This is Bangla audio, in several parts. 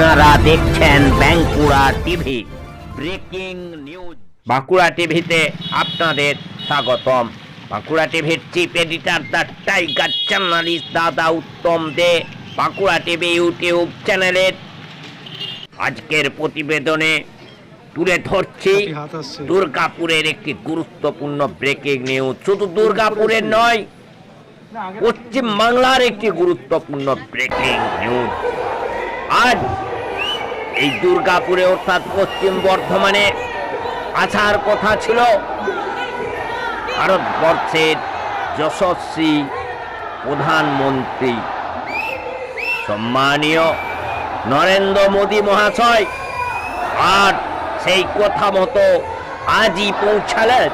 আপনারা দেখছেন Bankura TV breaking news. Bankura টিভিতে আপনাদের স্বাগতম। বাঁকুড়া টিভির chief editor the tiger journalist দাদা উত্তম দে বাঁকুড়া টিভি ইউটিউব চ্যানেলের আজকের প্রতিবেদনে তুলে ধরছি দুর্গাপুরের একটি গুরুত্বপূর্ণ ব্রেকিং নিউজ। শুধু দুর্গাপুরের নয় পশ্চিম বাংলার একটি গুরুত্বপূর্ণ ব্রেকিং নিউজ। আজ এই দুর্গাপুরে অর্থাৎ পশ্চিম বর্ধমানে আসার কথা ছিল। ভারতবর্ষের যশস্বী প্রধানমন্ত্রী সম্মানীয় নরেন্দ্র মোদী মহাশয়, আর সেই কথা মতো আজই পৌঁছালেন।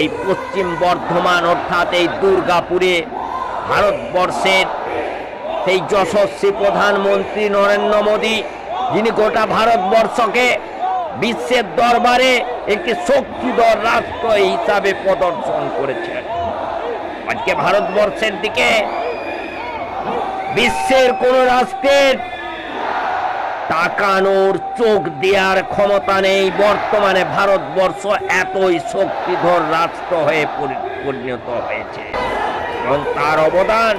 এই পশ্চিম বর্ধমান অর্থাৎ এই দুর্গাপুরে ভারতবর্ষের সেই যশস্বী প্রধানমন্ত্রী নরেন্দ্র মোদী যিনি গোটা ভারতবর্ষকে বিশ্বের দরবারে একটি শক্তিধর রাষ্ট্র হিসাবে প্রদর্শন করেছেন। আজকে ভারতবর্ষের দিকে বিশ্বের কোন রাষ্ট্রের তাকানোর চোখ দেওয়ার ক্ষমতা নেই। বর্তমানে ভারতবর্ষ এতই শক্তিধর রাষ্ট্র হয়ে পরিণত হয়েছে। এবং তার অবদান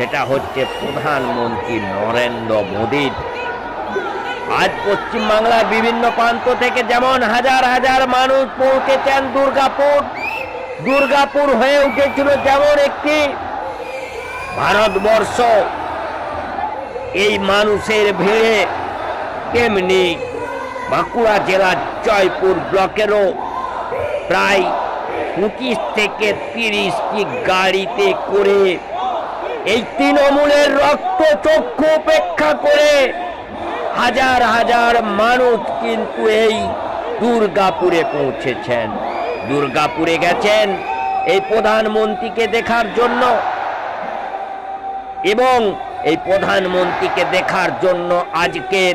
সেটা হচ্ছে প্রধানমন্ত্রী নরেন্দ্র মোদীর আজ পশ্চিমবাংলার বিভিন্ন প্রান্ত থেকে যেমন হাজার হাজার মানুষ পৌঁছেছেন দুর্গাপুর দুর্গাপুর হয়ে উঠেছিল যেমন একটি ভারতবর্ষ। এই মানুষের ভিড়ে তেমনি বাঁকুড়া জেলার জয়পুর ব্লকেরও প্রায় পঁচিশ থেকে তিরিশটি গাড়িতে করে এই তৃণমূলের রক্ত চক্ষু উপেক্ষা করে হাজার হাজার মানুষ কিন্তু এই দুর্গাপুরে পৌঁছেছেন। দুর্গাপুরে গেছেন এই প্রধানমন্ত্রীকে দেখার জন্য এবং এই প্রধানমন্ত্রীকে দেখার জন্য আজকের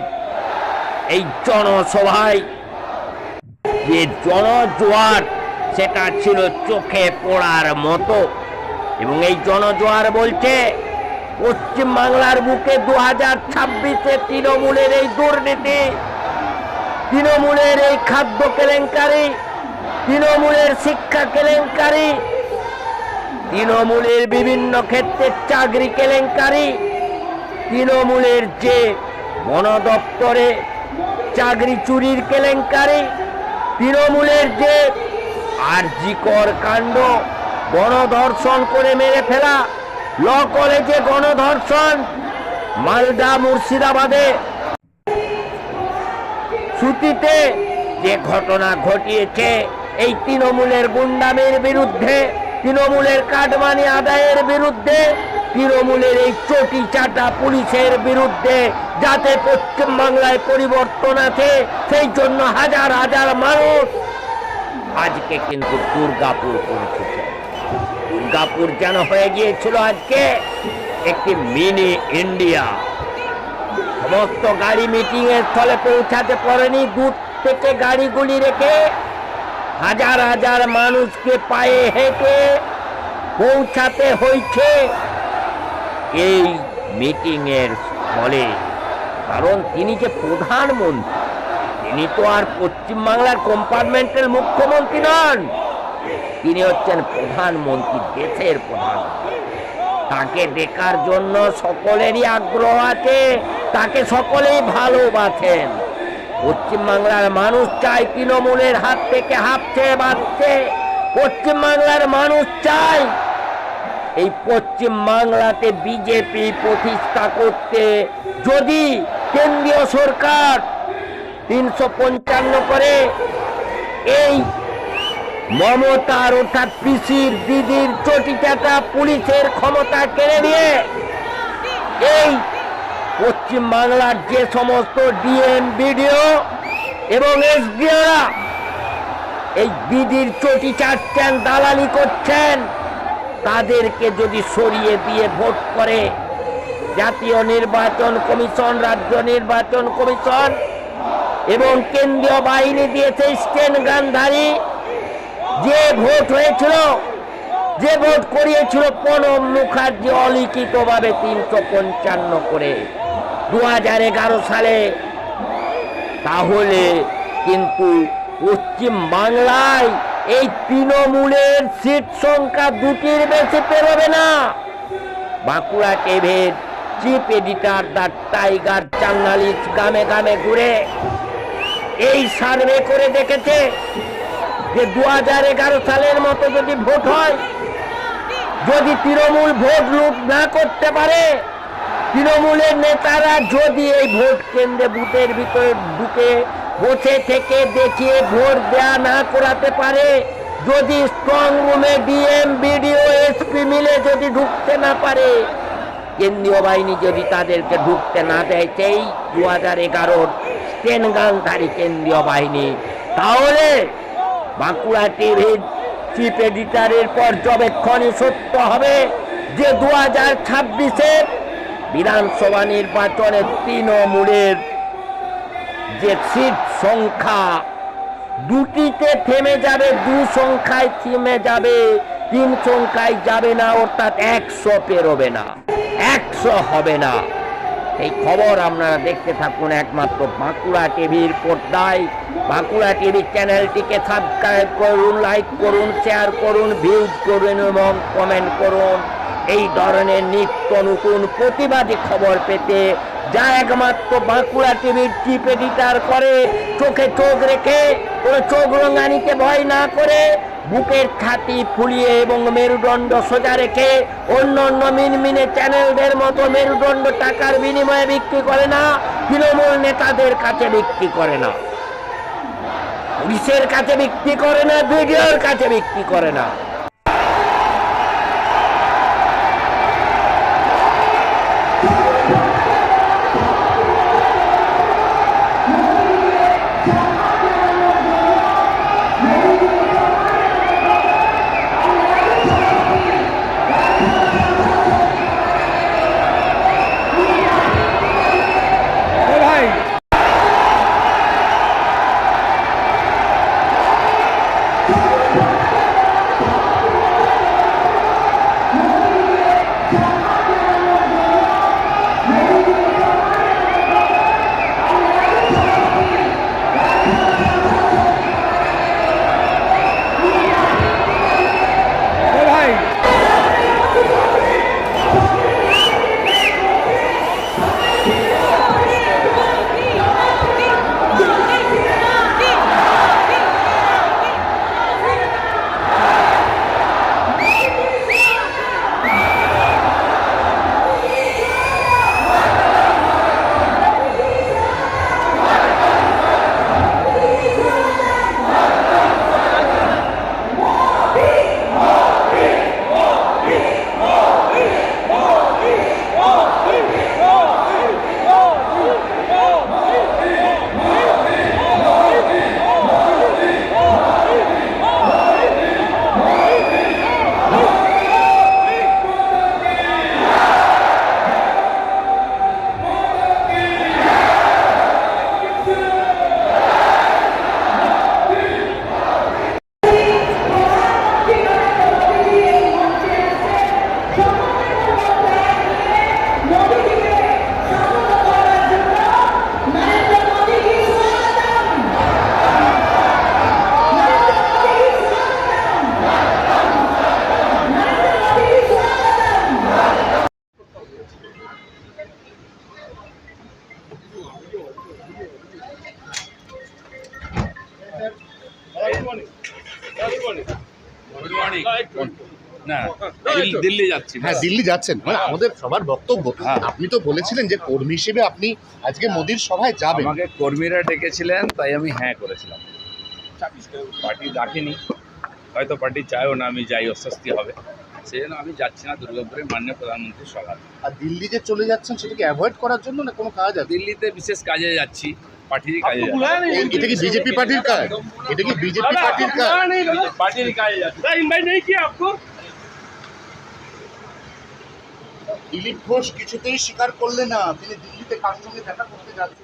এই জনসভায় যে জনজোয়ার, সেটা ছিল চোখে পড়ার মতো। এবং এই জনজোয়ার বলছে, পশ্চিম বাংলার বুকে দু হাজার ছাব্বিশে তৃণমূলের এই দুর্নীতি, তৃণমূলের এই খাদ্য কেলেঙ্কারি, তৃণমূলের শিক্ষা কেলেঙ্কারি, তৃণমূলের বিভিন্ন ক্ষেত্রে চাকরি কেলেঙ্কারি, তৃণমূলের যে বন দপ্তরে চাকরি চুরির কেলেঙ্কারি, তৃণমূলের যে আরজিকর কাণ্ড গণধর্ষণ করে মেরে ফেলা। ল কলেজে গণধর্ষণ, মালদা মুর্শিদাবাদে। ছুটিতে যে ঘটনা ঘটিয়েছে, এই তৃণমূলের গুন্ডামের বিরুদ্ধে, তৃণমূলের কাটমানি আদায়ের বিরুদ্ধে, তৃণমূলের এই চটি চাটা পুলিশের বিরুদ্ধে, যাতে পশ্চিম বাংলায় পরিবর্তন আছে, সেই জন্য হাজার হাজার মানুষ আজকে কিন্তু দুর্গাপুর পৌঁছেছে দুর্গাপুর যেন হয়ে গিয়েছিল আজকে? একটি মিনি ইন্ডিয়া। সমস্ত গাড়ি মিটিং এর স্থলে পৌঁছাতে পারেনি দূর থেকে গাড়িগুলি রেখে। হাজার হাজার মানুষকে পায়ে হেঁটে পৌঁছাতে হয়েছে এই মিটিং এর স্থলে। কারণ তিনি যে প্রধানমন্ত্রী, তিনি তো আর পশ্চিমবাংলার কম্পার্টমেন্টের মুখ্যমন্ত্রী নন। তিনি হচ্ছেন প্রধানমন্ত্রী, দেশের প্রধানমন্ত্রী তাকে দেখার জন্য সকলেরই আগ্রহ আছে, তাকে সকলেই ভালোবাসেন। পশ্চিমবাংলার মানুষ চায় তৃণমূলের হাত থেকে হাঁপছে, বাঁচছে। পশ্চিমবাংলার মানুষ চায় এই পশ্চিম বাংলাতে বিজেপি প্রতিষ্ঠা করতে। যদি কেন্দ্রীয় সরকার তিনশো পঞ্চান্ন করে এই মমতার অর্থাৎ পিসির দিদির চটিচাটা পুলিশের ক্ষমতা কেড়ে নিয়ে এই পশ্চিম বাংলার যে সমস্ত ডিএম বিডিও এবং এসডিওরা এই দিদির চটি চাটছেন দালালি করছেন, তাদেরকে যদি সরিয়ে দিয়ে ভোট করে জাতীয় নির্বাচন কমিশন, রাজ্য নির্বাচন কমিশন এবং কেন্দ্রীয় বাহিনী দিয়েছে স্টেন গান্ধারী যে ভোট হয়েছিল, যে ভোট করিয়েছিল প্রণব মুখার্জি অলিখিতভাবে তিনশো পঞ্চান্ন করে। দু হাজার এগারো সালে তাহলে কিন্তু পশ্চিম বাংলায় এই তৃণমূলের সিট সংখ্যা দুটির বেশি পেরোবে না। Bankura টেভের chief editor the tiger journalist গ্রামে গ্রামে ঘুরে এই সার্ভে করে দেখেছে যে দু হাজার এগারো সালের মতো যদি ভোট হয়, যদি তৃণমূল ভোট লুট না করতে পারে, তৃণমূলের নেতারা যদি এই ভোট কেন্দ্রে বুথের ভিতরে ঢুকে, বসে থেকে দেখিয়ে ভোট দেয়া না করাতে পারে, যদি স্ট্রং রুমে ডিএম বিডিও এসপি মিলে যদি ঢুকতে না পারে, কেন্দ্রীয় বাহিনী যদি তাদেরকে ঢুকতে না দেয় সেই দু হাজার এগারোর স্টেনগানধারী কেন্দ্রীয় বাহিনী, তাহলে বাঁকুড়া টিভির চিফ এডিটারের পর্যবেক্ষণে সত্য হবে যে দু হাজার ছাব্বিশের বিধানসভা নির্বাচনে তৃণমূলের যে সিট সংখ্যা, দুটিতে থেমে যাবে, দু সংখ্যায় থেমে যাবে, তিন সংখ্যায় যাবে না, অর্থাৎ একশো পেরোবে না, একশো হবে না। এই খবর আপনারা দেখতে থাকুন একমাত্র বাঁকুড়া টিভির পর্দায়। বাঁকুড়া টিভি চ্যানেলটিকে সাবস্ক্রাইব করুন লাইক করুন শেয়ার করুন ভিউজ করুন এবং কমেন্ট করুন। এই ধরনের নিত্য নতুন প্রতিবাদী খবর পেতে যা একমাত্র বাঁকুড়া টিভির চিফ এডিটার করে, চোখে চোখ রেখে, কোনো চোখ রঙানিতে ভয় না করে, বুকের ছাতি ফুলিয়ে এবং মেরুদণ্ড সোজা রেখে, অন্য অন্য মিনমিনে চ্যানেলদের মতো মেরুদণ্ড টাকার বিনিময়ে বিক্রি করে না, তৃণমূল নেতাদের কাছে বিক্রি করে না। পুলিশের কাছে বিক্রি করে না ভিডিওর কাছে বিক্রি করে না। দিল্লি যাচ্ছি হ্যাঁ দিল্লি যাচ্ছেন। মানে আমাদের সবার বক্তব্য হ্যাঁ। আপনি তো বলেছিলেন যে কর্মী হিসেবে আপনি আজকে মোদির সভায় যাবেন। আমাকে কর্মীরা ডেকেছিলেন তাই আমি হ্যাঁ করেছিলাম। পার্টি ডাকেনি হয়তো পার্টি চায়ও না আমি যাই অস্বস্তি হবে। সেই জন্য আমি যাচ্ছি না দুর্গাপুরে মাননীয় প্রধানমন্ত্রীর সভা আর দিল্লি যে চলে যাচ্ছেন সেটাকে অ্যাভয়েড করার জন্য না কোনো কাজ আছে? দিল্লিতে বিশেষ কাজে যাচ্ছি পার্টিরই কাজে যাচ্ছি। এটা কি বিজেপি পার্টির কাজ? এটা কি বিজেপি পার্টির কাজ? পার্টির কাজে যাচ্ছি। দিলীপ ঘোষ কিছুতেই স্বীকার করলে না, তিনি দিল্লিতে কার সঙ্গে দেখা করতে যাচ্ছেন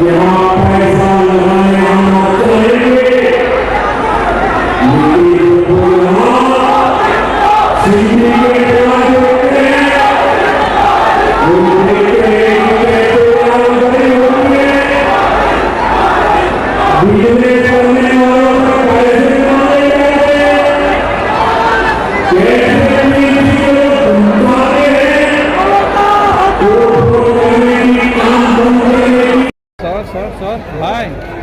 Yeah. Vai.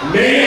Me.